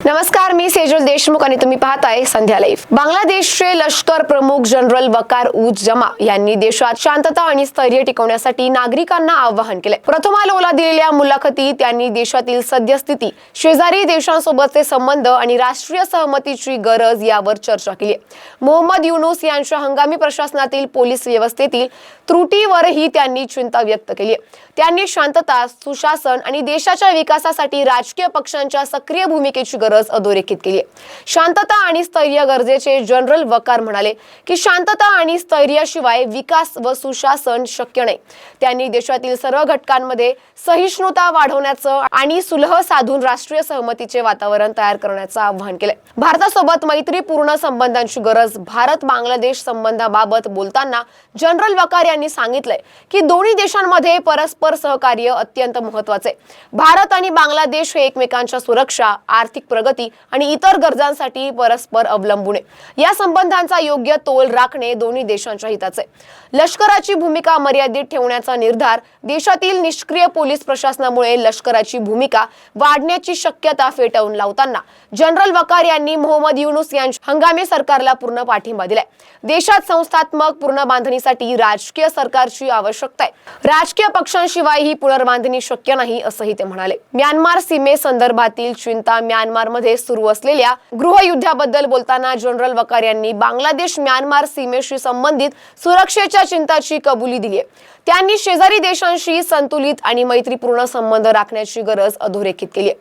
नमस्कार मी सेजल देशमुख आणि तुम्ही पाहताय संध्या लाईफ बांगलादेशचे लष्कर प्रमुख जनरल वकार उज जमा यांनी देशात शांतता आणि स्थैर्य टिकवण्यासाठी नागरिकांना आवाहन केले प्रथमालोला दिलेल्या मुलाखतीत त्यांनी देशातील सद्यस्थिती शेजारी देशांसोबतचे संबंध आणि राष्ट्रीय सहमतीची गरज यावर चर्चा केली मोहम्मद युनुस यांच्या हंगामी प्रशासनातील पोलीस व्यवस्थेतील त्रुटीवरही त्यांनी चिंता व्यक्त केली त्यांनी शांतता सुशासन आणि देशाच्या विकासासाठी राजकीय पक्षांच्या सक्रिय भूमिकेची गरज अधोरेखित केली शांतता आणि स्थैर्य गरजेचे जनरल वकार म्हणाले की शांतता आणि स्थैर्याशिवाय विकास व सुशासन शक्य नाही. त्यांनी देशातील सर्व घटकांमध्ये सहिष्णुता वाढवण्याचं आणि सुलह साधून राष्ट्रीय सहमतीचे वातावरण तयार करण्याचं आवाहन केलंय. भारतासोबत मैत्रीपूर्ण संबंधांची गरज भारत बांगलादेश संबंधाबाबत बोलताना जनरल वकार यांनी सांगितलंय की दोन्ही देशांमध्ये परस्पर सहकार्य अत्यंत महत्त्वाचे भारत आणि बांगलादेश हे एकमेकांच्या सुरक्षा आर्थिक प्रगती आणि इतर गरजांसाठी परस्पर अवलंबून आहे. या संबंधांचा योग्य तोल राखणे दोन्ही देशांच्या हिताचे लष्कराची भूमिका मर्यादित ठेवण्याचा निर्धार देशातील निष्क्रिय पोलीस प्रशासनामुळे लष्कराची भूमिका वाढण्याची शक्यता फेटाळून लावताना जनरल वकार यांनी मोहम्मद युनुस यांच्या हंगामी सरकारला पूर्ण पाठिंबा दिलाय. देशात संस्थात्मक पुनर्बांधणीसाठी राजकीय सरकारची आवश्यकता आहे. राजकीय पक्षांशिवाय ही पुनर्बांधणी शक्य नाही असंही ते म्हणाले. म्यानमार सीमेसंदर्भातील चिंता म्यानमार म्यानमारमध्ये सुरू असलेल्या गृहयुद्धाबद्दल बोलताना जनरल वकार यांनी बांगलादेश म्यानमार सीमेशी संबंधित सुरक्षेच्या चिंताची कबुली दिली आहे. त्यांनी शेजारी देशांशी संतुलित आणि मैत्रीपूर्ण संबंध राखण्याची गरज अधोरेखित केली आहे.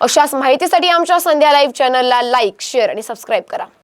अशाच माहितीसाठी आमच्या संध्या लाईव्ह चॅनलला लाईक शेअर आणि सबस्क्राईब करा.